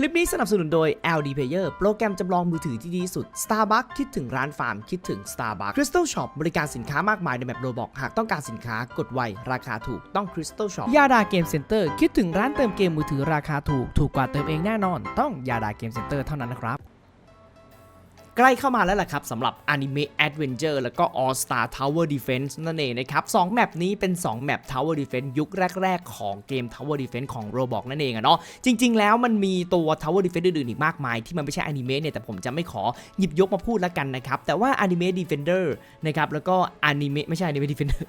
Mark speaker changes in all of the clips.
Speaker 1: คลิปนี้สนับสนุนโดย LD Player โปรแกรมจำลองมือถือที่ดีสุด Starbucks คิดถึงร้านฟาร์ม คิดถึง Starbucks Crystal Shop บริการสินค้ามากมายในแบบโรบอกหากต้องการสินค้ากดไว ราคาถูกต้อง Crystal Shop
Speaker 2: ยาดาเกมเซ็นเตอร์คิดถึงร้านเติมเกมมือถือราคาถูก ถูกกว่าเติมเองแน่นอน ต้องยาดาเกมเซ็นเตอร์เท่านั้นนะครับ
Speaker 1: ใกล้เข้ามาแล้วล่ะครับสำหรับ Anime Adventure แล้วก็ All Star Tower Defense นั่นเองนะครับสองแมปนี้เป็น2แมป Tower Defense ยุคแรก ๆ ของเกม Tower Defense ของ Roblox นั่นเองอะเนาะจริง ๆ แล้วมันมีตัว Tower Defense อื่นๆอีกมากมาย ที่มันไม่ใช่อนิเมะเนี่ยแต่ผมจะไม่ขอหยิบยกมาพูดแล้วกันนะครับแต่ว่า Anime Defender นะครับแล้วก็ Anime ไม่ใช่ Anime Defender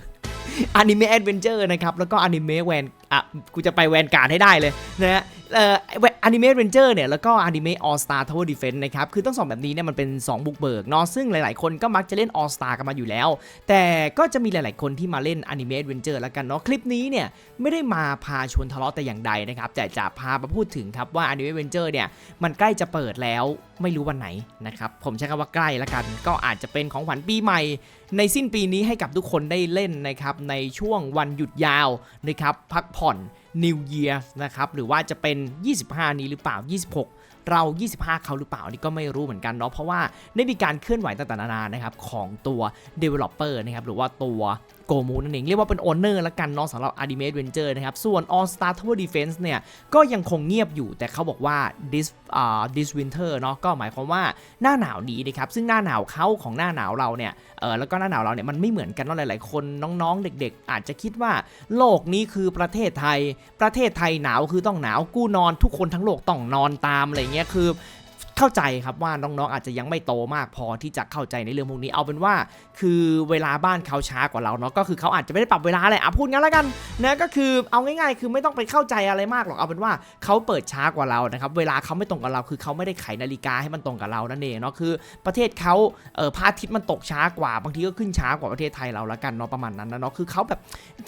Speaker 1: อนิเมะแอดเวนเจอร์นะครับ แล้วก็อนิเมะแวนอะกูจะไปแวนการ์ดให้ได้เลยนะฮะเอ่อ อนิเมะเวนเจอร์เนี่ยแล้วก็อนิเมะออสตาทาวเวอร์ดีเฟนต์นะครับคือทั้งสองแบบนี้เนี่ยมันเป็น 2 บุกเบิกเนาะซึ่งหลาย ๆ คนก็มักจะเล่นออสตากันมาอยู่แล้ว แต่ก็จะมีหลาย ๆ คนที่มาเล่นอนิเมะเวนเจอร์แล้วกันเนาะคลิปนี้เนี่ยไม่ได้มาพาชวนทะเลาะแต่อย่างใดนะครับแต่จะพามาพูดถึงครับว่าอนิเมะเวนเจอร์เนี่ยมันใกล้จะเปิดแล้วไม่รู้วันไหนนะครับผมใช้คำว่าใกล้ละกัน ก็อาจจะเป็นของขวัญปีใหม่ ในสิ้นปีนี้ให้กับทุกคนได้เล่นนะครับในช่วงวันหยุดยาวนะครับพักผ่อน New Year นะครับหรือว่าจะเป็น 25 นี้หรือเปล่า 26เรา 25 เขาหรือเปล่านนี่ก็ไม่รู้เหมือนกันเนาะ เพราะว่าได้มีการเคลื่อนไหวต่างๆนานานะครับของตัว Developer นะครับ หรือว่าตัว โกมูนั่นเองเรียกว่าเป็นโอนเนอร์ละกันเนาะสำหรับ Anime Adventure นะครับ ส่วน All Star Tower Defense เนี่ยก็ยังคงเงียบอยู่แต่เขาบอกว่า this อ่า this winter เนาะก็หมายความว่าหน้าหนาวนี้นะครับซึ่งหน้าหนาวเขาของหน้าหนาวเราเนี่ยเออแล้วก็หน้าหนาวเราเนี่ยมันไม่เหมือนกันเนาะหลาย ๆ คนน้องๆ เด็ก ๆ อาจจะคิดว่าโลกนี้คือประเทศไทย ประเทศไทยหนาวคือต้องหนาวกู้นอนทุกคนทั้งโลกต้องนอนตามอะไรเงี้ยคือ เข้าใจครับว่าน้องๆ อาจจะยังไม่โตมากพอที่จะเข้าใจในเรื่องพวกนี้เอาเป็นว่า คือเวลาบ้านเขาช้ากว่าเราเนาะก็คือเขาอาจจะไม่ได้ปรับเวลาอะไรอะพูดงั้นแล้วกันนะก็คือเอาง่ายๆ คือไม่ต้องไปเข้าใจอะไรมากหรอกเอาเป็นว่าเขาเปิดช้ากว่าเรานะครับเวลาเขาไม่ตรงกับเราคือเขาไม่ได้ไขนาฬิกาให้มันตรงกับเรานั่นเองเนาะคือประเทศเขาเออพระอาทิตย์มันตกช้ากว่า บางทีก็ขึ้นช้ากว่าประเทศไทยเราละกันเนาะประมาณนั้นนะเนาะคือเขาแบบ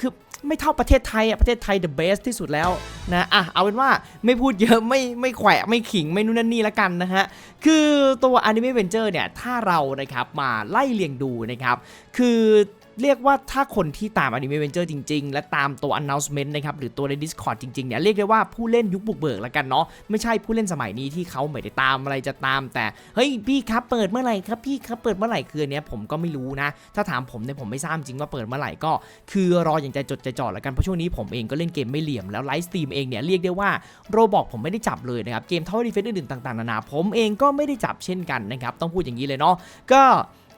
Speaker 1: คือ ไม่เท่าประเทศไทยอะประเทศไทยเดอะเบสที่สุดแล้วนะอะเอาเป็นว่าไม่พูดเยอะไม่ไม่แขวะไม่ขิงไม่นู่นนั่นนี่ละกันนะฮะคือตัว Anime Venture เนี่ยถ้าเรานะครับมาไล่เรียงดูนะครับคือ เรียกว่าถ้าคนที่ตาม Anime Venture จริง ๆ และตามตัว announcement นะครับหรือตัวใน Discord จริง ๆ เนี่ย เรียกได้ว่าผู้เล่นยุคบุกเบิกแล้วกันเนาะไม่ใช่ผู้เล่นสมัยนี้ที่เขาไม่ได้ตามอะไรจะตามแต่ เฮ้ยพี่ครับเปิดเมื่อไหร่ครับพี่ครับเปิดเมื่อไหร่คืออันเนี้ยผมก็ไม่รู้นะ ถ้าถามผมเนี่ยผมไม่ทราบจริงว่าเปิดเมื่อไหร่ก็ คือรออย่างใจจดใจจ่อแล้วกันเพราะช่วงนี้ผมเองก็เล่นเกมไม่เหลี่ยมแล้วไลฟ์สตรีมเองเนี่ยเรียกได้ว่าโรบอกผมไม่ได้จับเลยนะครับเกมเท่าดีเฟนอื่นๆต่างๆนานาผมเองก็ไม่ได้จับเช่นกันนะครับต้องพูดอย่างนี้เลยเนาะก็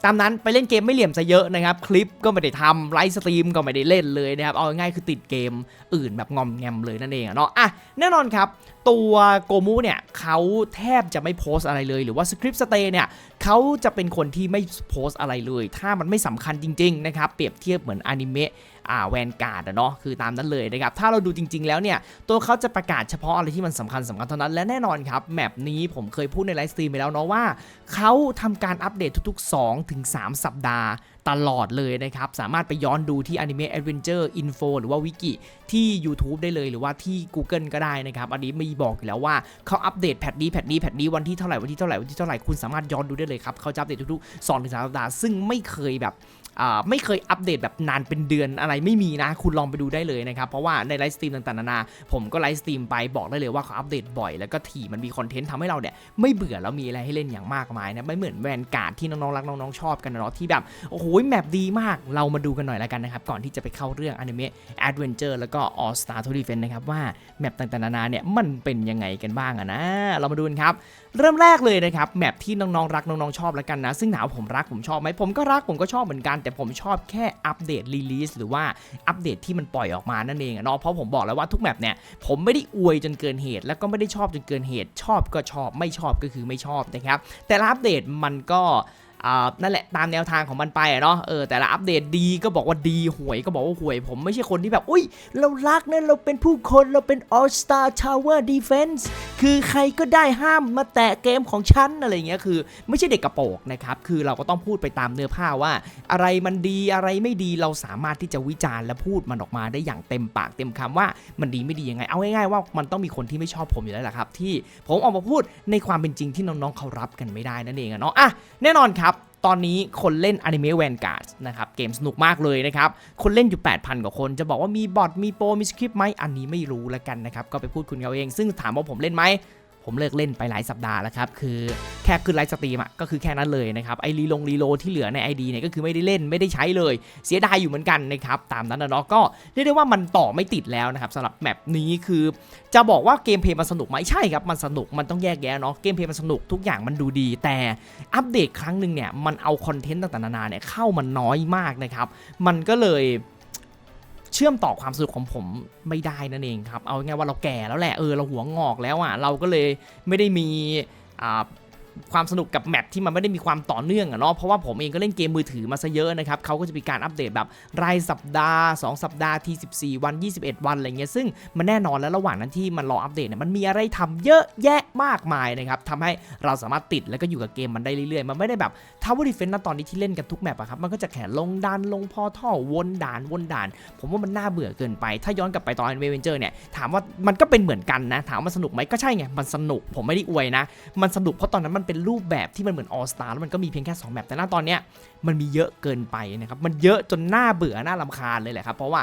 Speaker 1: ตามนั้นไปเล่นเกมไม่เหลี่ยมซะเยอะนะครับ คลิปก็ไม่ได้ทำไลฟ์สตรีมก็ไม่ได้เล่นเลยนะครับ เอาง่ายคือติดเกมอื่นแบบงอมแงมเลยนั่นเองเนาะอะแน่นอนครับ ตัวโกมูเนี่ยเขาแทบจะไม่โพสอะไรเลย หรือว่าสคริปต์สเตย์เนี่ยเขาจะเป็นคนที่ไม่โพสอะไรเลย ถ้ามันไม่สำคัญจริงๆนะครับเปรียบเทียบเหมือนอนิเมะอ่าแวนการ์ดเนาะคือตามนั้นเลยนะครับ ถ้าเราดูจริง ๆ แล้วเนี่ย ตัวเขาจะประกาศเฉพาะอะไรที่มันสำคัญสำคัญเท่านั้น และแน่นอนครับ แมปนี้ผมเคยพูดในไลฟ์สตรีมไปแล้วเนาะว่า เขาทำการอัปเดตทุกๆ 2-3ถึง3สัปดาห์ ตลอดเลยนะครับ สามารถไปย้อนดูที่ Anime Adventure Info หรือว่าวิกิที่ YouTube ได้เลยหรือว่าที่ Google ก็ได้นะครับ อันนี้มีบอกอยู่แล้วว่าเขาอัปเดตแพทนี้แพทนี้แพทนี้วันที่เท่าไหร่วันที่เท่าไหร่วันที่เท่าไหร่คุณสามารถย้อนดูได้เลยครับเขาจะอัปเดตทุกๆ2-3สัปดาห์ซึ่งไม่เคยแบบ ไม่เคยอัปเดตแบบนานเป็นเดือนอะไรไม่มีนะ คุณลองไปดูได้เลยนะครับ เพราะว่าในไลฟ์สตรีมต่างๆนานาผมก็ไลฟ์สตรีมไปบอกได้เลยว่าเขาอัปเดตบ่อยแล้วก็ถี่มันมีคอนเทนต์ทำให้เราเนี่ยไม่เบื่อแล้วมีอะไรให้เล่นอย่างมากมายนะไม่เหมือนแวนการ์ดที่น้องๆรักน้องๆชอบกันเนาะที่แบบโอ้โหแมปดีมากเรามาดูกันหน่อยล้วกันนะครับก่อนที่จะไปเข้าเรื่องอนิเมะแอดเวนเจอร์แล้วก็ All Star t o u r Defense นะครับว่าแมปต่างๆนานาเนี่ยมันเป็นยังไงกันบ้างอะนะ เรามาดูกันครับ เริ่มแรกเลยนะครับแมปที่น้องๆรักน้องๆชอบแล้วกันนะ ซึ่งถามว่าผมรักผมชอบไหมผมก็รักผมก็ชอบเหมือนกัน แต่ผมชอบแค่อัปเดตรีลีสหรือว่าอัปเดตที่มันปล่อยออกมานั่นเองเนาะเพราะผมบอกแล้วว่าทุกแมปเนี่ยผมไม่ได้อวยจนเกินเหตุ แล้วก็ไม่ได้ชอบจนเกินเหตุ ชอบก็ชอบไม่ชอบก็คือไม่ชอบนะครับแต่ละอัปเดตมันก็ นั่นแหละตามแนวทางของมันไปอะเนาะเออแต่ละอัปเดตดีก็บอกว่าดีห่วยก็บอกว่าห่วย ผมไม่ใช่คนที่แบบ อุ้ย เรารักนะเราเป็นผู้คนเราเป็น All Star Tower Defense คือใครก็ได้ห้ามมาแตะเกมของฉันอะไรเงี้ยคือ ไม่ใช่เด็กกระโปรงนะครับคือเราก็ต้องพูดไปตามเนื้อผ้าว่า อะไรมันดีอะไรไม่ดีเราสามารถที่จะวิจารณ์และพูดมันออกมาได้อย่างเต็มปากเต็มคำว่ามันดีไม่ดียังไงเอาง่ายๆว่ามันต้องมีคนที่ไม่ชอบผมอยู่แล้วแหละครับที่ผมออกมาพูดในความเป็นจริงที่น้องๆเขารับกันไม่ได้นั่นเองอะเนาะอะแน่นอนครับ ตอนนี้คนเล่น Anime Vanguard นะครับเกมสนุกมากเลยนะครับ คนเล่นอยู่ 8,000 กว่าคน จะบอกว่ามีบอทมีโปรมีสคริปต์ไหมอันนี้ไม่รู้แล้วกันนะครับ ก็ไปพูดคุณเขาเอง ซึ่งถามว่าผมเล่นไหม ผมเลิกเล่นไปหลายสัปดาห์แล้วครับ คือแค่ขึ้นไลฟ์สตรีมอะก็คือแค่นั้นเลยนะครับ ไอรีลงรีโลที่เหลือใน ID เนี่ยก็คือไม่ได้เล่นไม่ได้ใช้เลย เสียดายอยู่เหมือนกันนะครับ ตามนั้นนะเนาะก็เรียกได้ว่ามันต่อไม่ติดแล้วนะครับสำหรับแมปนี้คือจะบอกว่าเกมเพลย์มันสนุกไหมใช่ครับมันสนุกมันต้องแยกแยะเนาะเกมเพลย์มันสนุกทุกอย่างมันดูดี แต่อัปเดตครั้งหนึ่งเนี่ยมันเอาคอนเทนต์ต่างๆนานาเนี่ยเข้ามันน้อยมากนะครับมันก็เลย เชื่อมต่อความสนุกของผมไม่ได้นั่นเองครับ เอาง่ายว่าเราแก่แล้วแหละ เออเราหัวงอกแล้วอะ เราก็เลยไม่ได้มีอ่า ความสนุกกับแมปที่มันไม่ได้มีความต่อเนื่องอะเนาะเพราะว่าผมเองก็เล่นเกมมือถือมาซะเยอะนะครับเขาก็จะมีการอัปเดตแบบรายสัปดาห์ 2 สัปดาห์ที่ 14 วัน 21 วันอะไรเงี้ยซึ่งมันแน่นอนแล้วระหว่างนั้นที่มันรออัปเดตเนี่ยมันมีอะไรทำเยอะแยะมากมายนะครับทำให้เราสามารถติดแล้วก็อยู่กับเกมมันได้เรื่อยๆ มันไม่ได้แบบ Tower Defense นะตอนนี้ที่เล่นกันทุกแมปอะครับมันก็จะแข่ลงดันลงพอท่อวนด่านวนด่าน ผมว่ามันน่าเบื่อเกินไป ถ้าย้อนกลับไปตอน a n i m a t Avenger เนี่ยถามว่ามันก็เป็นเหมือนกันนะถามว่าสนุกไหมก็ใช่ไงมันสนุกผมไม่ได้อวยนะมันสนุกเพราะตอนนั้นมันเป็นรูปแบบที่มันเหมือน All Star แล้วมันก็มีเพียงแค่2แมปแต่ณตอนเนี้ยมันมีเยอะเกินไปนะครับ มันเยอะจนหน่าเบื่อหน่าลำคาญเลยแหละครับ เพราะว่า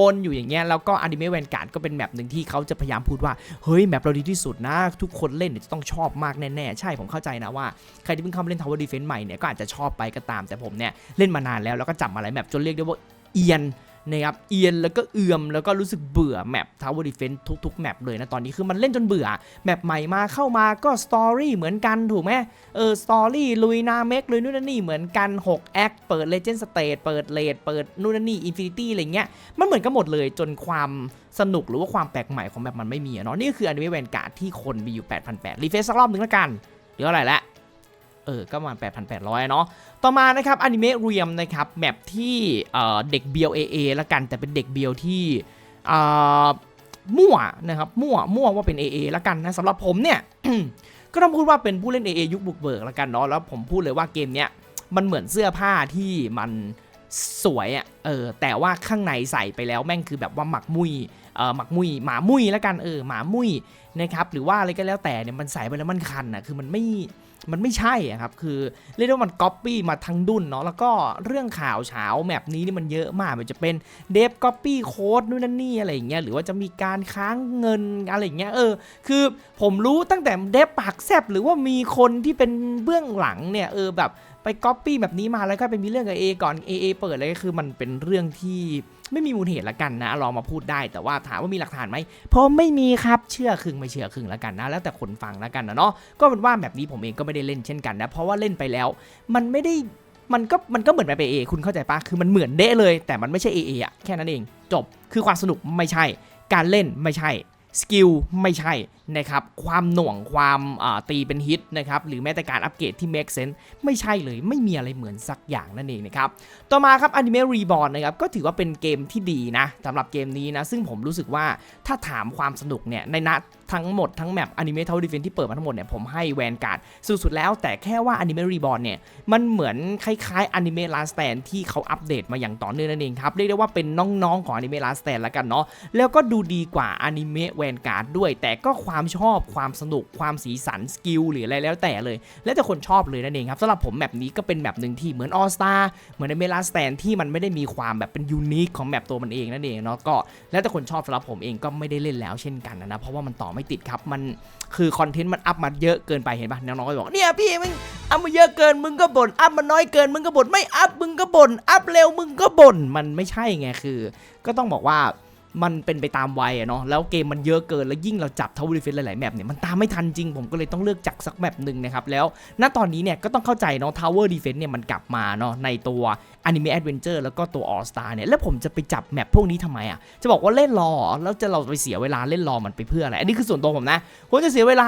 Speaker 1: วนๆๆๆอยู่อย่างเงี้ยแล้วก็ Anime Vanguard ก็เป็นแมปหนึ่งที่เขาจะพยายามพูดว่า เฮ้ยแมปเราดีที่สุดนะ ทุกคนเล่นเนี่ยจะต้องชอบมากแน่ๆ ใช่ผมเข้าใจนะว่า ใครที่เพิ่งเข้ามาเล่น Tower Defense ใหม่เนี่ยก็อาจจะชอบไปก็ตามแต่ผมเนี่ยเล่นมานานแล้วแล้วก็จำอะไรแมปจนเรียกได้ว่าเอียน นะครับเอียนแล้วก็เอื่อมแล้วก็รู้สึกเบื่อแมป Tower Defense ทุกๆแมปเลยนะตอนนี้คือมันเล่นจนเบื่อแมปใหม่มาเข้ามาก็สตอรี่เหมือนกันถูกไหมเออสตอรี่ลุยนาเมกลุยนู่นนนนี่เหมือนกัน6แอคเปิด Legend Stage เปิดเลดเปิดนู่นนนนี่ Infinity อะไรเงี้ยมันเหมือนกันหมดเลยจนความสนุกหรือว่าความแปลกใหม่ของแมปมันไม่มีเนาะนี่ก็คืออนิเมะแวนการ์ดที่คนมีอยู่ 8,800รีเฟซสักรอบหนึงและกันเดี๋ยวอะไรละ เออก็ประมาณ 8,800 เนาะต่อมานะครับอนิเมะเรียมนะครับแมปที่เเด็กเบียว AA ละกันแต่เป็นเด็กเบียวที่มั่วนะครับมั่วมั่วว่าเป็น AA ละกันนะสำหรับผมเนี่ย ก็ต้องพูดว่าเป็นผู้เล่น AA ยุคบุกเบิกละกันเนาะแล้วผมพูดเลยว่าเกมเนี้ยมันเหมือนเสื้อผ้าที่มันสวยอะ่ะเออแต่ว่าข้างในใส่ไปแล้วแม่งคือแบบว่าหมักมุย หมักมุยหมามุยและกันเออหมามุยนะครับหรือว่าอะไรก็แล้วแต่เนี่ยมันใส่ไปแล้วมันคันอะคือมันไม่มันไม่ใช่อะครับ คือเรียกว่ามันก๊อปปี้มาทั้งดุนเนาะ แล้วก็เรื่องข่าวเช้าแมปนี้นี่มันเยอะมาก มันจะเป็นเดฟก๊อปปี้โค้ดนู่นนั่นนี่อะไรอย่างเงี้ย หรือว่าจะมีการค้างเงินอะไรอย่างเงี้ย เออ คือผมรู้ตั้งแต่เดฟปากแซบหรือว่ามีคนที่เป็นเบื้องหลังเนี่ย เออแบบ ไปก๊อปปี้แบบนี้มาแล้วก็ไปมีเรื่องกับ A ก่อน AA เปิดอะไรก็คือมันเป็นเรื่องที่ไม่มีมูลเหตุละกันนะลองมาพูดได้แต่ว่าถามว่ามีหลักฐานไหมผมไม่มีครับเชื่อครึ่งไม่เชื่อครึ่งละกันนะแล้วแต่คนฟังละกันนะเนาะก็เป็นว่าแบบนี้ผมเองก็ไม่ได้เล่นเช่นกันนะเพราะว่าเล่นไปแล้ว มันไม่ได้มันก็มันก็เหมือนแบบ AA คุณเข้าใจปะคือมันเหมือนเด้เลย แต่มันไม่ใช่ AA อะแค่นั้นเอง จบคือความสนุกไม่ใช่ การเล่นไม่ใช่สกิลไม่ใช่นะครับความหน่วงความตีเป็นฮิตนะครับหรือแม้แต่การอัปเกรดที่ make sense ไม่ใช่เลยไม่มีอะไรเหมือนสักอย่างนั่นเองนะครับต่อมาครับ Anime Reborn นะครับก็ถือว่าเป็นเกมที่ดีนะสำหรับเกมนี้นะซึ่งผมรู้สึกว่าถ้าถามความสนุกเนี่ยในนัดทั้งหมดทั้งแมป Anime Tower Defense ที่เปิดมาทั้งหมดเนี่ยผมให้แวนการ์ดสุดๆแล้ว แต่แค่ว่า Anime Reborn เนี่ยมันเหมือนคล้ายๆ Anime Last Stand ที่เขาอัปเดตมาอย่างต่อเนื่องนั่นเองครับ เรียกได้ว่าเป็นน้องๆของ Anime Last Stand แล้วกันเนาะแล้วก็ดูดีกว่า Anime Vanguard ด้วย แต่ก็ความความชอบความสนุกความสีสันสกิลหรืออะไรแล้วแต่เลย แล้วแต่คนชอบเลยนั่นเองครับสำหรับผมแมปนี้ก็เป็นแมปหนึ่งที่เหมือน All Star เหมือนในเมลาสแตนที่มันไม่ได้มีความแบบเป็นยูนิคของแมปตัวมันเองนั่นเองเนาะก็แล้วแต่คนชอบสำหรับผมเองก็ไม่ได้เล่นแล้วเช่นกันนะเพราะว่ามันต่อไม่ติดครับมันคือคอนเทนต์มันอัพมาเยอะเกินไปเห็นปะน้องๆก็บอกเนี่ยพี่มึงอัพมาเยอะเกินมึงก็บ่นอัพมาน้อยเกินมึงก็บ่นไม่อัพมึงก็บ่นอัพเร็วมึงก็บ่นมันไม่ใช่ไงคือ ก็ต้องบอกว่า มันเป็นไปตามวัยอะเนาะแล้วเกมมันเยอะเกินแล้วยิ่งเราจับทาวเวอร์ดิเฟนหลายๆแมปเนี่ยมันตามไม่ทันจริงผมก็เลยต้องเลือกจักสักแมปหนึ่งนะครับแล้วณตอนนี้เนี่ยก็ต้องเข้าใจเนาะทาวเวอร์ดิเฟนเนี่ยมันกลับมาเนาะในตัวอนิเมะแอดเวนเจอร์แล้วก็ตัวออสตาเนี่ยแล้วผมจะไปจับแมปพวกนี้ทำไมอะจะบอกว่าเล่นรอเหรอแล้วจะเราไปเสียเวลาเล่นรอมันไปเพื่ออะไรอันนี้คือส่วนตัวผมนะผมจะเสียเวลา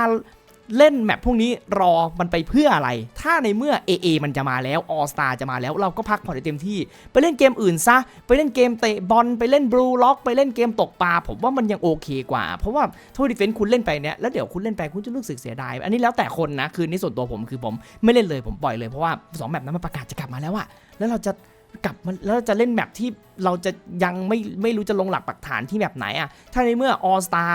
Speaker 1: เล่นแมปพวกนี้รอมันไปเพื่ออะไร ถ้าในเมื่อ AA มันจะมาแล้ว All Star จะมาแล้ว เราก็พักผ่อนให้เต็มที่ ไปเล่นเกมอื่นซะ ไปเล่นเกมเตะบอล ไปเล่นบลูล็อก ไปเล่นเกมตกปลา ผมว่ามันยังโอเคกว่า เพราะว่าโทษดิเฟนคุณเล่นไปเนี่ยแล้วเดี๋ยวคุณเล่นไปคุณจะรู้สึกเสียดาย อันนี้แล้วแต่คนนะ คือในส่วนตัวผมคือผมไม่เล่นเลยผมปล่อยเลยเพราะว่าสองแมปนั้นมันประกาศจะกลับมาแล้วอะแล้วเราจะกลับมาแล้วเราจะเล่นแมปที่เราจะยังไม่ไม่รู้จะลงหลักปักฐานที่แมปไหนอะถ้าในเมื่อ All Star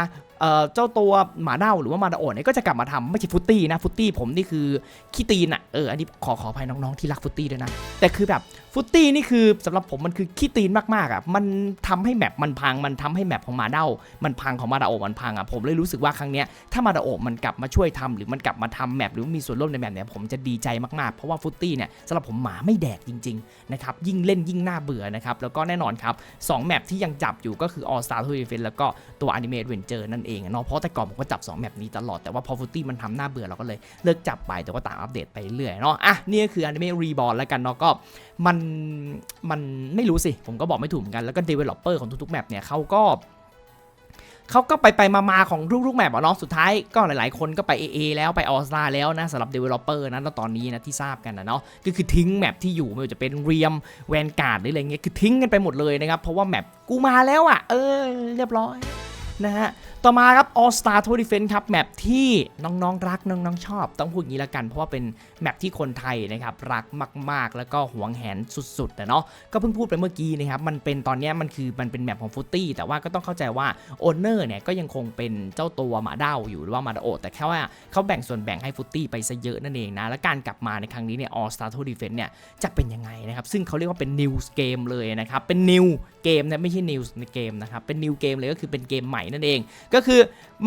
Speaker 1: เจ้าตัวหมาเน่าหรือว่ามาดาโอเนี่ยก็จะกลับมาทำไม่ใช่ฟุตตี้นะฟุตตี้ผมนี่คือขี้ตีนอะเอออันนี้ขอขออภัยน้องๆที่รักฟุตตี้ด้วยนะแต่คือแบบฟุตตี้นี่คือสำหรับผมมันคือขี้ตีนมากๆอะมันทำให้แมปมันพังมันทำให้แมปของมาเน่ามันพังของมาดาโอมันพังอะผมเลยรู้สึกว่าครั้งเนี้ยถ้ามาดาโอมันกลับมาช่วยทำหรือมันกลับมาทำแมปหรือมีส่วนร่วมในแมปเนี่ยผมจะดีใจมากๆเพราะว่าฟุตตี้เนี่ยสำหรับผมหมาไม่แดกจริงๆนะครับยิ่งเล่นยิ่งน่าเบื่อนะครับแล้วก็แน่นอนครับสองแมปที่ยังจับอยู่ก็คือ All Star t o u r n a m e n t แล้วก็ตัว Anime Adventure นั่นเองอะเนาะเพราะแต่ก่อนผมก็จับ2แมปนี้ตลอดแต่ว่าพอฟุตตี้มันทำหน้าเบื่อเราก็เลยเลิกจับไปแต่ว่าตามอัปเดตไปเรื่อยเนาะอะนี่ก็คือ Anime Reborn แล้วกันเนาะก็มันมันไม่รู้สิผมก็บอกไม่ถูกเหมือนกันแล้วก็ Developer ของทุกๆแมปเนี่ยเขาก็เขาก็ไปไปมามาของทุกๆแมปอะเนาะสุดท้ายก็หลายๆ คนก็ไป AA แล้วไป All Star แล้วนะสำหรับ Developer นะตอนนี้นะที่ทราบกันนะเนาะก็คือทิ้งแมปที่อยู่ไม่ว่าจะเป็นเรียมแวนการ์ดหรืออะไรเงี้ยคือทิ้งกันไปหมดเลยนะครับ เพราะว่าแมปกูมาแล้วอะเออ เรียบร้อย นะฮะ ต่อมาครับ All Star Tour Defense ครับ แมปที่น้องๆรักน้องๆชอบ ต้องพูดอย่างนี้ละกัน เพราะว่าเป็น แมปที่คนไทยนะครับรักมาก ๆ แล้วก็หวงแหนสุดๆนะเนาะก็เพิ่งพูดไปเมื่อกี้นะครับมันเป็นตอนนี้มันคือมันเป็นแมปของฟุตตี้แต่ว่าก็ต้องเข้าใจว่าโอนเนอร์เนี่ยก็ยังคงเป็นเจ้าตัวหมาเด้าอยู่หรือว่ามาดโอแต่แค่ว่าเขาแบ่งส่วนแบ่งให้ฟุตตี้ไปซะเยอะนั่นเองนะและการกลับมาในครั้งนี้เนี่ย All Star Tour Defense เนี่ยจะเป็นยังไงนะครับซึ่งเขาเรียกว่าเป็น New Game เลยนะครับเป็น New เกมนะไม่ใช่ News ในเกมนะครับเป็น New Game เลยก็คือเป็นเกมใหม่นั่นเอง ก็คือ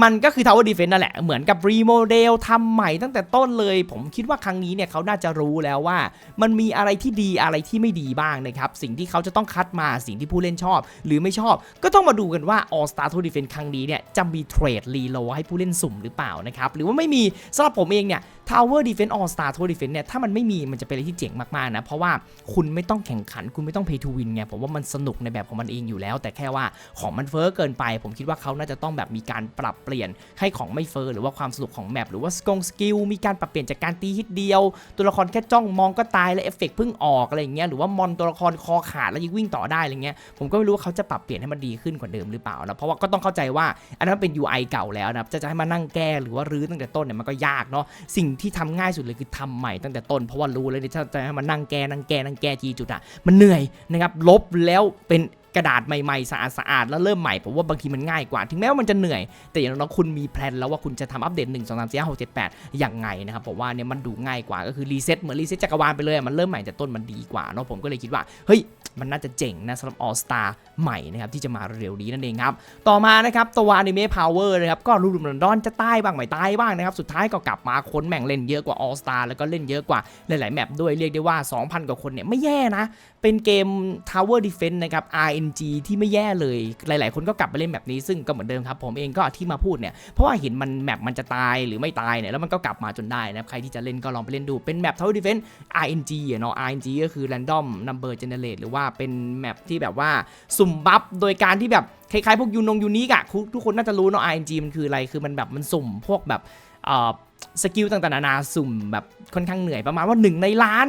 Speaker 1: มันก็คือ Tower Defense นั่นแหละเหมือนกับรีโมเดลทำใหม่ตั้งแต่ต้นเลย ผมคิดว่าครั้งนี้เนี่ยเขาน่าจะรู้แล้วว่า มันมีอะไรที่ดีอะไรที่ไม่ดีบ้างนะครับสิ่งที่เขาจะต้องคัดมาสิ่งที่ผู้เล่นชอบ หรือไม่ชอบ ก็ต้องมาดูกันว่า All Star Tour Defense ครั้งนี้เนี่ยจะมีเทรดรีโลให้ผู้เล่นสุ่มหรือเปล่านะครับหรือว่าไม่มีสำหรับผมเองเนี่ย Tower Defense All Star Tour Defense เนี่ยถ้ามันไม่มีมันจะเป็นอะไรที่เจ๋งมากๆนะ เพราะว่าคุณไม่ต้องแข่งขัน คุณไม่ต้อง pay to win ไงผมว่ามันสนุกในแบบของมันเองอยู่แล้ว แต่แค่ว่าของมันเฟ้อเกินไป ผมคิดว่าเขาน่าจะต้องแบบมีการปรับเปลี่ยนให้ของไม่เฟ้อหรือว่าความสนุกของแมปหรือว่าสกงสกิลมีการปรับเปลี่ยนจากการตีฮิตเดียว ตัวละครแค่จ้องมองก็ตายและเอฟเฟกต์เพิ่งออกอะไรอย่างเงี้ยหรือว่ามอนตัวละครคอขาดแล้วยังวิ่งต่อได้อะไรเงี้ยผมก็ไม่รู้ว่าเขาจะปรับเปลี่ยนให้มันดีขึ้นกว่าเดิมหรือเปล่านะเพราะว่าก็ต้องเข้าใจว่าอันนั้นเป็น UI เก่าแล้วนะจะจะให้มานั่งแก้หรือว่ารื้อตั้งแต่ต้นเนี่ยมันก็ยากเนาะสิ่งที่ทำง่ายสุดเลยคือทำใหม่ตั้งแต่ต้นเพราะว่ารู้เลยถ้าจะให้มานั่งแกนั่งแกนั่งแกจีจุดอะมันเหนื่อยนะครับลบแล้วเป็น กระดาษใหม่ๆสะอาดสะอาดๆแล้วเริ่มใหม่ผมว่าบางทีมันง่ายกว่า ถึงแม้ว่ามันจะเหนื่อย แต่อย่างน้อยคุณมีแพลนแล้วว่าคุณจะทำอัปเดต1 2 3 4 5 6 7 8ยังไงนะครับผมว่าเนี่ยมันดูง่ายกว่าก็คือรีเซ็ตเหมือนรีเซ็ตจักรวาลไปเลยมันเริ่มใหม่แต่ต้นมันดีกว่าเนาะผมก็เลยคิดว่าเฮ้ยมันน่าจะเจ๋งนะสำหรับ All Star ใหม่นะครับที่จะมาเร็วๆนี้นั่นเองครับต่อมานะครับตัว Anime Power นะครับก็รูมดอนจะตายบ้างไม่ตายบ้างนะครับสุดท้ายก็กลับมาคนแม่งเล่นเยอะกว่า All Star แล้วก็เล่นเยอะกว่าหลายๆแมปด้วยเรียกได้ว่า 2,000 กว่าคนเนี่ยไม่แย่นะเป็นเกม Tower Defense นะครับ RNG ที่ไม่แย่เลย หลาย ๆ คนก็กลับไปเล่นแบบนี้ซึ่งก็เหมือนเดิมครับ ผมเองก็ที่มาพูดเนี่ย เพราะว่าเห็นมันแมปมันจะตายหรือไม่ตายเนี่ย แล้วมันก็กลับมาจนได้นะครับ ใครที่จะเล่นก็ลองไปเล่นดู เป็นแมป Tower Defense RNG เนาะ RNG ก็คือ Random Number Generate หรือว่าเป็นแมปที่แบบว่าสุ่มบัฟโดยการที่แบบคล้าย ๆ พวกยูนงยูนิกอะทุกคนน่าจะรู้เนาะ RNG มันคืออะไรคือมันแบบมันสุ่มพวกแบบสกิลต่างๆนานาสุ่มแบบค่อนข้างเหนื่อยประมาณว่าหนึ่งในล้าน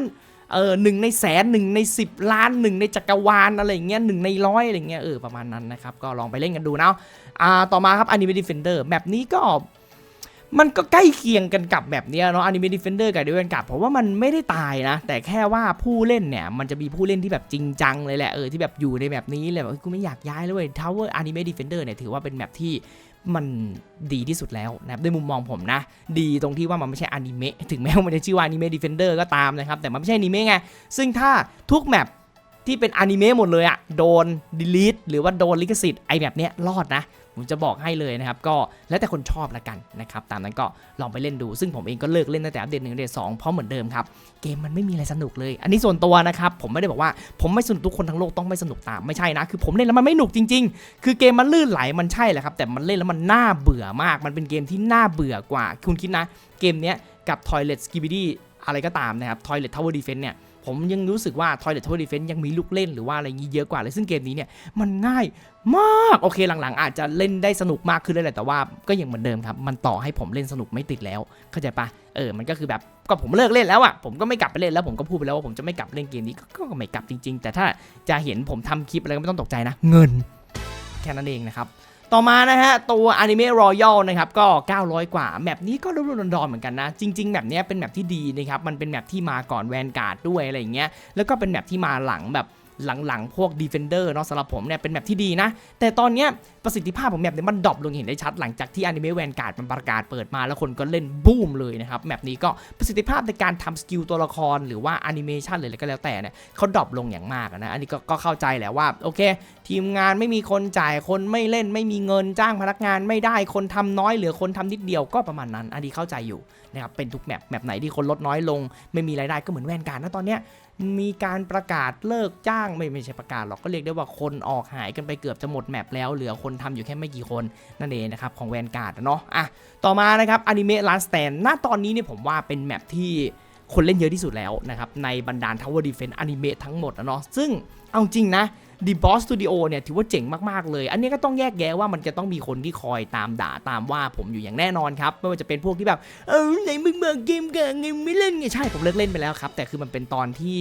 Speaker 1: เออหนึ่งในแสนหนึ่งใน10ล้านหนึ่งในจักรวาลอะไรเงี้ยหนึ่งในร้อยอะไรเงี้ยเออประมาณนั้นนะครับ ก็ลองไปเล่นกันดูเนาะอ่าต่อมาครับ Anime Defender แบบนี้ก็มันก็ใกล้เคียงกันกับแบบนี้เนาะ Anime Defender กับ Devil Guard เพราะว่ามันไม่ได้ตายนะ แต่แค่ว่าผู้เล่นเนี่ยมันจะมีผู้เล่นที่แบบจริงจังเลยแหละเออที่แบบอยู่ในแบบนี้เลยแบบกูไม่อยากย้ายเลยเว้ย Tower Anime Defender เนี่ยถือว่าเป็นแบบที่ มันดีที่สุดแล้วนะครับด้วยมุมมองผมนะ ดีตรงที่ว่ามันไม่ใช่อนิเมะถึงแม้ว่ามันจะชื่อว่าอนิเมะดีเฟนเดอร์ก็ตามนะครับ แต่มันไม่ใช่อนิเมะไง ซึ่งถ้าทุกแมปที่เป็นอนิเมะหมดเลยอะโดนดีลิทหรือว่าโดนลิขสิทธิ์ไอแบบเนี้ยรอดนะ ผมจะบอกให้เลยนะครับก็แล้วแต่คนชอบละกันนะครับตามนั้นก็ลองไปเล่นดู ซึ่งผมเองก็เลิกเล่นตั้งแต่อัปเดตหนึ่งอัปเดตสองเพราะเหมือนเดิมครับเกมมันไม่มีอะไรสนุกเลย อันนี้ส่วนตัวนะครับผมไม่ได้บอกว่าผมไม่สนุกทุกคนทั้งโลกต้องไม่สนุกตามไม่ใช่นะคือผมเล่นแล้วมันไม่หนุกจริง ๆ คือเกมมันลื่นไหลมันใช่แหละครับแต่มันเล่นแล้วมันน่าเบื่อมาก มันเป็นเกมที่น่าเบื่อกว่าคุณคิดนะ เกมเนี้ยกับ Toilet Skibidi อะไรก็ตามนะครับ Toilet Tower Defense เนี่ย ผมยังรู้สึกว่า Toilet Tower Defense ยังมีลูกเล่นหรือว่าอะไรงี้เยอะกว่าเลยซึ่งเกมนี้เนี่ยมันง่ายมากโอเคหลังๆ อาจจะเล่นได้สนุกมากขึ้นเลยแหละแต่ว่าก็ยังเหมือนเดิมครับมันต่อให้ผมเล่นสนุกไม่ติดแล้วเข้าใจปะเออมันก็คือแบบก็ผมเลิกเล่นแล้วอะผมก็ไม่กลับไปเล่นแล้วผมก็พูดไปแล้วว่าผมจะไม่กลับเล่นเกมนี้ก็ไม่กลับจริง ๆ แต่ถ้าจะเห็นผมทำคลิปอะไรก็ไม่ต้องตกใจนะ เงินแค่นั้นเองนะครับ ต่อมานะฮะ ตัว Anime Royal นะครับก็ 900 กว่า แมปนี้ก็รุ่นดอนเหมือนกันนะ จริงๆแบบนี้เป็นแมปที่ดีนะครับ มันเป็นแมปที่มาก่อนแวนการ์ดด้วยอะไรอย่างเงี้ยแล้วก็เป็นแมปที่มาหลังแบบ หลังๆ พวก Defender เนาะสำหรับผมเนี่ยเป็นแมปที่ดีนะ แต่ตอนเนี้ยประสิทธิภาพของแมปเนี่ยมันดรอปลงเห็นได้ชัดหลังจากที่อนิเมะแวนการ์ดมันประกาศเปิดมาแล้วคนก็เล่นบูมเลยนะครับ แมปนี้ก็ประสิทธิภาพในการทำสกิลตัวละครหรือว่าแอนิเมชันหรือะไรก็แล้วแต่เนี่ยเขาดรอปลงอย่างมากนะ อันนี้ก็เข้าใจแหละว่าโอเค ทีมงานไม่มีคนจ่ายคนไม่เล่นไม่มีเงินจ้างพนักงานไม่ได้คนทำน้อยเหลือคนทำนิดเดียวก็ประมาณนั้น อันนี้เข้าใจอยู่นะครับเป็นทุกแมปแมปไหนที่คนลดน้อยลง ไม่มีรายได้ก็เหมือนแวนการ์ดนะตอนเนี้ย มีการประกาศเลิกจ้างไม่ไม่ใช่ประกาศหรอกก็เรียกได้ว่าคนออกหายกันไปเกือบจะหมดแมปแล้วเหลือคนทำอยู่แค่ไม่กี่คนนั่นเองนะครับของแวนการ์ดเนาะอะต่อมานะครับอนิเมะลาสแตนณตอนนี้เนี่ยผมว่าเป็นแมปที่คนเล่นเยอะที่สุดแล้วนะครับในบรรดา Tower Defense อนิเมะทั้งหมดนะเนาะซึ่งเอาจริงนะ The Boss Studio เนี่ยถือว่าเจ๋งมากๆเลย อันนี้ก็ต้องแยกแยะว่ามันจะต้องมีคนที่คอยตามด่าตามว่าผมอยู่อย่างแน่นอนครับ ไม่ว่าจะเป็นพวกที่แบบ เออไหนมึงเบิกเกมกันไงไม่เล่นไงใช่ผมเลิกเล่นไปแล้วครับ แต่คือมันเป็นตอนที่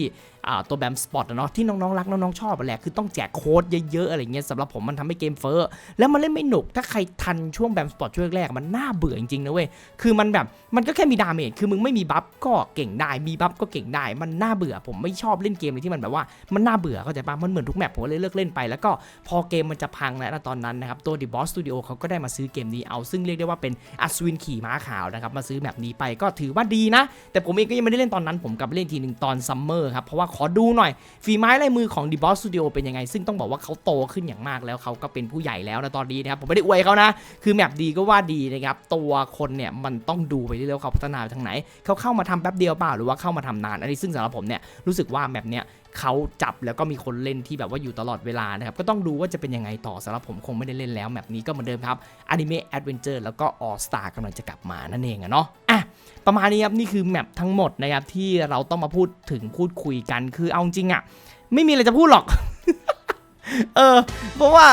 Speaker 1: ตัวแบมสปอตเนาะที่น้องๆรักน้องๆชอบอะแหละคือต้องแจกโค้ดเยอะๆอะไรเงี้ยสำหรับผมมันทำให้เกมเฟ้อแล้วมันเล่นไม่หนุกถ้าใครทันช่วงแบมสปอตช่วงแรกมันน่าเบื่อจริงๆนะเว้ยคือมันแบบมันก็แค่มีดาเมจคือมึงไม่มีบัฟก็เก่งได้มีบัฟก็เก่งได้มันน่าเบื่อผมไม่ชอบเล่นเกมเลยที่มันแบบว่ามันน่าเบื่อเข้าใจปะมันเหมือนทุกแมปผมเลยเลิกเล่นไป แล้วก็พอเกมมันจะพังแล้วนะตอนนั้นนะครับตัว The Boss Studio เขาก็ได้มาซื้อเกมนี้เอา ซึ่งเรียกได้ว่าเป็นอัศวินขี่ม้าขาวนะครับมาซื้อแบบนี้ไปก็ถือว่าดีนะ แต่ผมเองก็ยังไม่ได้เล่นตอนนั้นผมกลับเล่นทีหนึ่งตอนซัมเมอร์ครับเพราะว่าขอดูหน่อย ฝีไม้ลายมือของ The Boss Studio เป็นยังไง ซึ่งต้องบอกว่าเขาโตขึ้นอย่างมากแล้วเขาก็เป็นผู้ใหญ่แล้วนะตอนนี้นะครับ ผมไม่ได้อวยเขานะ คือแมปดีก็ว่าดีนะครับ ตัวคนเนี่ยมันต้องดูไปเรื่อยๆว่าเขาพัฒนาไปทางไหน เขาเข้ามาทำแป๊บเดียวเปล่าหรือว่าเข้ามาทำนาน อันนี้ซึ่งสำหรับผมเนี่ยรู้สึกว่าแมปเนี้ย เขาจับแล้วก็มีคนเล่นที่แบบว่าอยู่ตลอดเวลานะครับก็ต้องดูว่าจะเป็นยังไงต่อสำหรับผมคงไม่ได้เล่นแล้วแมปนี้ก็เหมือนเดิมครับอนิเมะแอดเวนเจอร์แล้วก็ออสตากำลังจะกลับมานั่นเองอะเนาะอะประมาณนี้ครับนี่คือแมปทั้งหมดนะครับที่เราต้องมาพูดถึงพูดคุยกันคือเอาจริงอะไม่มีอะไรจะพูดหรอก เออเพราะว่า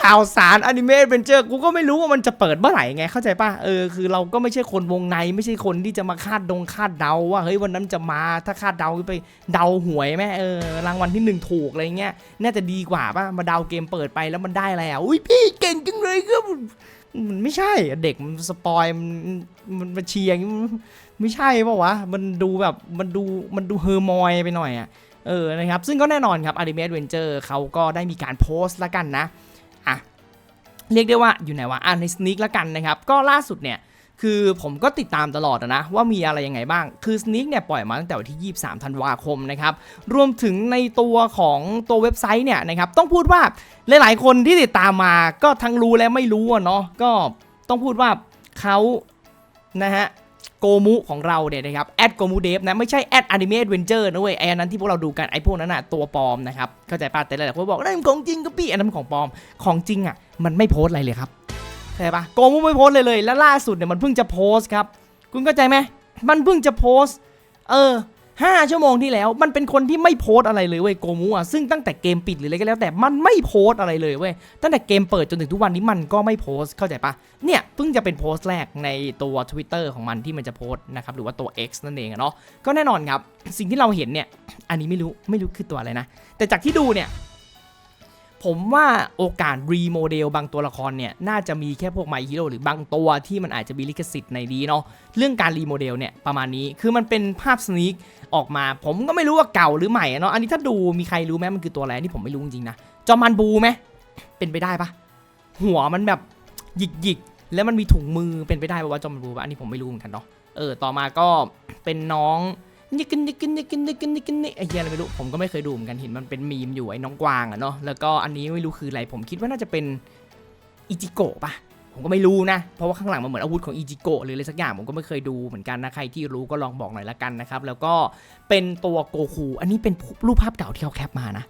Speaker 1: ข่าวสารอนิเมะแอดเวนเจอร์กูก็ไม่รู้ว่ามันจะเปิดเมื่อไหร่ไงเข้าใจป่ะเออคือเราก็ไม่ใช่คนวงในไม่ใช่คนที่จะมาคาดดงคาดเดาว่าเฮ้ยวันนั้นจะมาถ้าคาดเดาไปเดาหวยแม่เออรางวัลที่หนึ่งถูกอะไรเงี้ยน่าจะดีกว่าป่ะมาเดาเกมเปิดไปแล้วมันได้อะไรอะอุ้ยพี่เก่งจังเลยครับมันไม่ใช่เด็กมันสปอยมันมันมาเชียร์อย่างไม่ใช่ป่ะวะมันดูแบบมันดูมันดูเฮอร์มอยไปหน่อยอะเออนะครับซึ่งก็แน่นอนครับ Anime Adventure เขาก็ได้มีการโพสต์ละกันนะ เรียกได้ว่าอยู่ไหนวะอะในสนิกละกันนะครับ ก็ล่าสุดเนี่ยคือผมก็ติดตามตลอดนะว่ามีอะไรยังไงบ้าง คือสนิกเนี่ยปล่อยมาตั้งแต่วันที่ 23 ธันวาคมนะครับ รวมถึงในตัวของตัวเว็บไซต์เนี่ยนะครับ ต้องพูดว่าหลายๆ คนที่ติดตามมาก็ทั้งรู้และไม่รู้เนาะ ก็ต้องพูดว่าเขานะฮะ โกมุของเราเนี่ยนะครับแอดโกมุเดฟนะไม่ใช่แอดอนิเมะเวนเจอร์นะเว้ยไอ้นั้นที่พวกเราดูกันไอพวกนั้นอะตัวปลอมนะครับเข้าใจป่ะแต่หลายๆคนบอกนั่นของจริงก็ปี้อันนั้นของปลอมของจริงอะมันไม่โพสอะไรเลยครับเข้าใจป่ะโกมุไม่โพสเลยเลย แล้วล่าสุดเนี่ยมันเพิ่งจะโพสครับ คุณเข้าใจไหมมันเพิ่งจะโพสเออ ห้าชั่วโมงที่แล้ว มันเป็นคนที่ไม่โพสอะไรเลยเว้ยโกมูอะซึ่งตั้งแต่เกมปิดหรืออะไรก็แล้วแต่มันไม่โพสอะไรเลยเว้ยตั้งแต่เกมเปิดจนถึงทุกวันนี้มันก็ไม่โพสเข้าใจปะเนี่ยเพิ่งจะเป็นโพสต์แรกในตัว Twitter ของมันที่มันจะโพสนะครับหรือว่าตัว X นั่นเองเนาะก็แน่นอนครับ สิ่งที่เราเห็นเนี่ยอันนี้ไม่รู้ไม่รู้คือตัวอะไรนะ แต่จากที่ดูเนี่ย ผมว่าโอกาสรีโมเดลบางตัวละครเนี่ย น่าจะมีแค่พวก My Hero หรือบางตัวที่มันอาจจะมีลิขสิทธิ์ในดีเนาะเรื่องการรีโมเดลเนี่ยประมาณนี้คือมันเป็นภาพสนิกออกมา ผมก็ไม่รู้ว่าเก่าหรือใหม่เนาะอันนี้ถ้าดูมีใครรู้ไหมมันคือตัวอะไรนี่ผมไม่รู้จริงๆนะจอมันบูไหมเป็นไปได้ปะหัวมันแบบหยิกหยิกแล้วมันมีถุงมือเป็นไปได้ปะว่าจอมันบูปะอันนี้ผมไม่รู้เหมือนกันเนาะเออต่อมาก็เป็นน้อง นิกินนิกินนิกินนิกินนิกินนี่ไอ้เหี้ยอะไรไม่รู้ผมก็ไม่เคยดูเหมือนกันเห็นมันเป็นมีมอยู่ไอ้น้องกวางอะเนาะแล้วก็อันนี้ไม่รู้คืออะไรผมคิดว่าน่าจะเป็นอิจิโกะปะผมก็ไม่รู้นะ เพราะว่าข้างหลังมันเหมือนอาวุธของอิจิโกะหรืออะไรสักอย่างผมก็ไม่เคยดูเหมือนกันนะ ใครที่รู้ก็ลองบอกหน่อยละกันนะครับ แล้วก็เป็นตัวโกคู อันนี้เป็นรูปภาพเก่าที่เขาแคปมานะ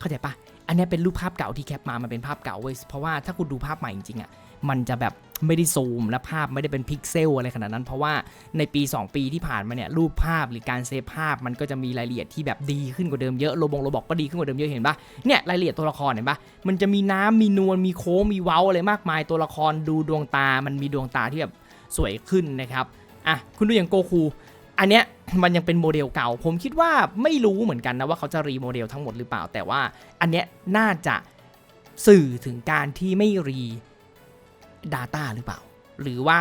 Speaker 1: เข้าใจปะอันนี้เป็นรูปภาพเก่าที่แคปมา มันเป็นภาพเก่าเว้ย เพราะว่าถ้าคุณดูภาพใหม่จริงๆอะ มันจะแบบ ไม่ได้ซูมและภาพไม่ได้เป็นพิกเซลอะไรขนาดนั้น เพราะว่าในปี 2 ปีที่ผ่านมาเนี่ยรูปภาพหรือการเซฟภาพมันก็จะมีรายละเอียดที่แบบดีขึ้นกว่าเดิมเยอะโลบงโลบอกก็ดีขึ้นกว่าเดิมเยอะเห็นปะเนี่ยรายละเอียดตัวละครเห็นปะมันจะมีน้ำมีนวลมีโค้งมีเว้าอะไรมากมายตัวละครดูดวงตา มันมีดวงตาที่แบบสวยขึ้นนะครับอะคุณดูอย่างโกคูอันเนี้ยมันยังเป็นโมเดลเก่า ผมคิดว่าไม่รู้เหมือนกันนะว่าเขาจะรีโมเดลทั้งหมดหรือเปล่า แต่ว่าอันเนี้ยน่าจะสื่อถึงการที่ไม่รี Data หรือเปล่า หรือว่า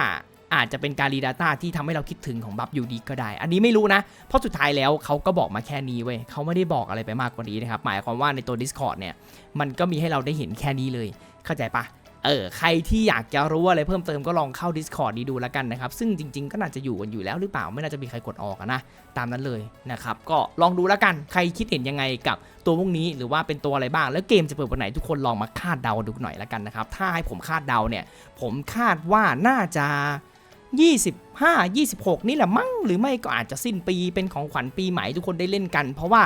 Speaker 1: อาจจะเป็นการรีดาต้าที่ทำให้เราคิดถึงของบัฟอยู่ดีก็ได้ อันนี้ไม่รู้นะ เพราะสุดท้ายแล้วเขาก็บอกมาแค่นี้เว้ยเขาไม่ได้บอกอะไรไปมากกว่านี้นะครับ หมายความว่าในตัว Discord เนี่ย มันก็มีให้เราได้เห็นแค่นี้เลย เข้าใจปะ เออใครที่อยากจะรู้อะไรเพิ่มเติมก็ลองเข้า Discord นี้ดูแล้วกันนะครับ ซึ่งจริง ๆ ก็น่าจะอยู่กันอยู่แล้วหรือเปล่าไม่น่าจะมีใครกดออกนะ ตามนั้นเลยนะครับ ก็ลองดูแล้วกันใครคิดเห็นยังไงกับตัวพวกนี้หรือว่าเป็นตัวอะไรบ้าง แล้วเกมจะเปิดวันไหนทุกคนลองมาคาดเดาดูหน่อยแล้วกันนะครับ ถ้าให้ผมคาดเดาเนี่ย ผมคาดว่าน่าจะ 25 26 นี่แหละมั้งหรือไม่ก็อาจจะสิ้นปีเป็นของขวัญปีใหม่ทุกคนได้เล่นกัน เพราะว่า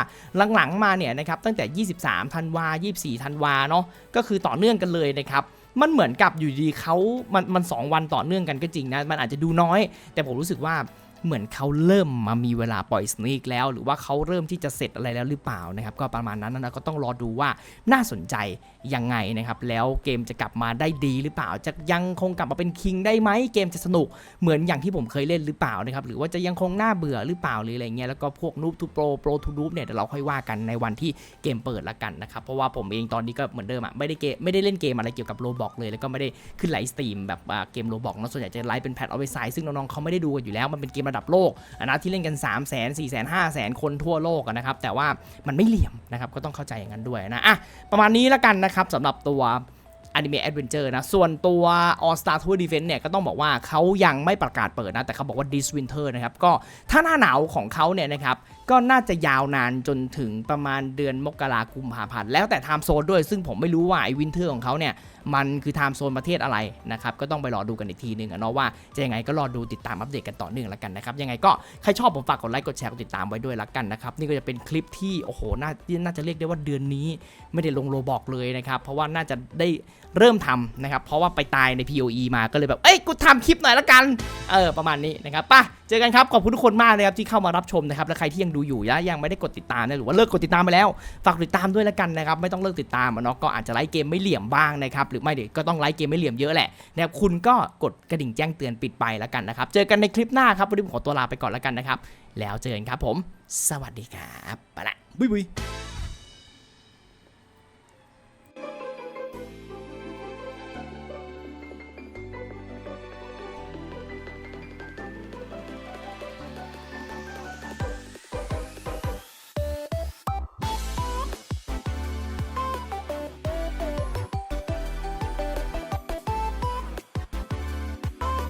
Speaker 1: หลังๆมาเนี่ยนะครับตั้งแต่ 23ธันวา24ธันวาเนาะก็คือต่อเนื่องกันเลยนะครับ มันเหมือนกับอยู่ดีเขามันมันสองวันต่อเนื่องกันก็จริงนะ มันอาจจะดูน้อย แต่ผมรู้สึกว่า เหมือนเขาเริ่มมามีเวลาปล่อยสเนกแล้ว หรือว่าเขาเริ่มที่จะเสร็จอะไรแล้วหรือเปล่านะครับก็ประมาณนั้นนะก็ต้องรอดูว่าน่าสนใจยังไงนะครับแล้วเกมจะกลับมาได้ดีหรือเปล่า จะยังคงกลับมาเป็นคิงได้ไหมเกมจะสนุกเหมือนอย่างที่ผมเคยเล่นหรือเปล่านะครับหรือว่าจะยังคงน่าเบื่อหรือเปล่าหรืออะไรเงี้ยแล้วก็พวกนูบทูโปรโปรทูนูบเนี่ยเดี๋ยวเราค่อยว่ากันในวันที่เกมเปิดละกันนะครับเพราะว่าผมเองตอนนี้ก็เหมือนเดิมอะไม่ได้เกมไม่ได้เล่นเกมอะไรเกี่ยวกับโรบอกเลย แล้วก็ไม่ได้ขึ้นไลฟ์สตรีมแบบเกมโรบอกนะส่วนใหญ่จะไลฟ์เป็นแพทเอาไปไซซึ่งน้องๆเขาไม่ได้ดูกันอยู่แล้วมันเป็นเกมระดับโลกอนะที่เล่นกัน 3 0 0 0 0 0 4 0 0 0 0 5 0 0 0 คนทั่วโลกนะครับ แต่ว่ามันไม่เหลี่ยมนะครับก็ต้องเข้าใจอย่างนั้นด้วยนะอะประมาณนี้ละกันนะครับสำหรับตัว Anime Adventure นะ ส่วนตัว All Star Tour Defense เนี่ย ก็ต้องบอกว่าเขายังไม่ประกาศเปิดนะ แต่เขาบอกว่า this winter นะครับ ก็ถ้าหน้าหนาวของเขาเนี่ยนะครับ ก็น่าจะยาวนานจนถึงประมาณเดือนมกรากุมภาพันธ์แล้วแต่ไทม์โซนด้วย ซึ่งผมไม่รู้ว่าไอ้วินเทอร์ของเขาเนี่ย มันคือไทม์โซนประเทศอะไรนะครับ ก็ต้องไปรอดูกันอีกทีหนึ่งอะเนาะว่าจะยังไงก็รอดูติดตามอัปเดตกันต่อเนื่องแล้วกันนะครับ ยังไงก็ใครชอบผมฝากกดไลค์กดแชร์กดติดตามไว้ด้วยละกันนะครับ นี่ก็จะเป็นคลิปที่โอ้โหน่าน่าจะเรียกได้ว่าเดือนนี้ไม่ได้ลงโลบอกเลยนะครับเพราะว่าน่าจะได้เริ่มทำนะครับ เพราะว่าไปตายใน POE มาก็เลยแบบ เอ้ย กูทำคลิปหน่อยละกัน เออ ประมาณนี้นะครับป่ะเจอกันครับ ขอบคุณทุกคนมากนะครับที่เข้ามารับชมนะครับ และใครที่ยังดูอยู่และยังไม่ได้กดติดตามนะหรือว่าเลิกกดติดตามไปแล้ว ฝากติดตามด้วยละกันนะครับ ไม่ต้องเลิกติดตามอะเนาะ ก็อาจจะไลค์เกมไม่เหลี่ยมบ้างนะครับ หรือไม่เดี๋ยวก็ต้องไลค์เกมไม่เหลี่ยมเยอะแหละนะครับ คุณก็กดกระดิ่งแจ้งเตือนปิดไปละกันนะครับ เจอกันในคลิปหน้าครับวันนี้ผมขอตัวลาไปก่อนละกันนะครับ แล้วเจอกันครับผม สวัสดีครับไปละบุยบุย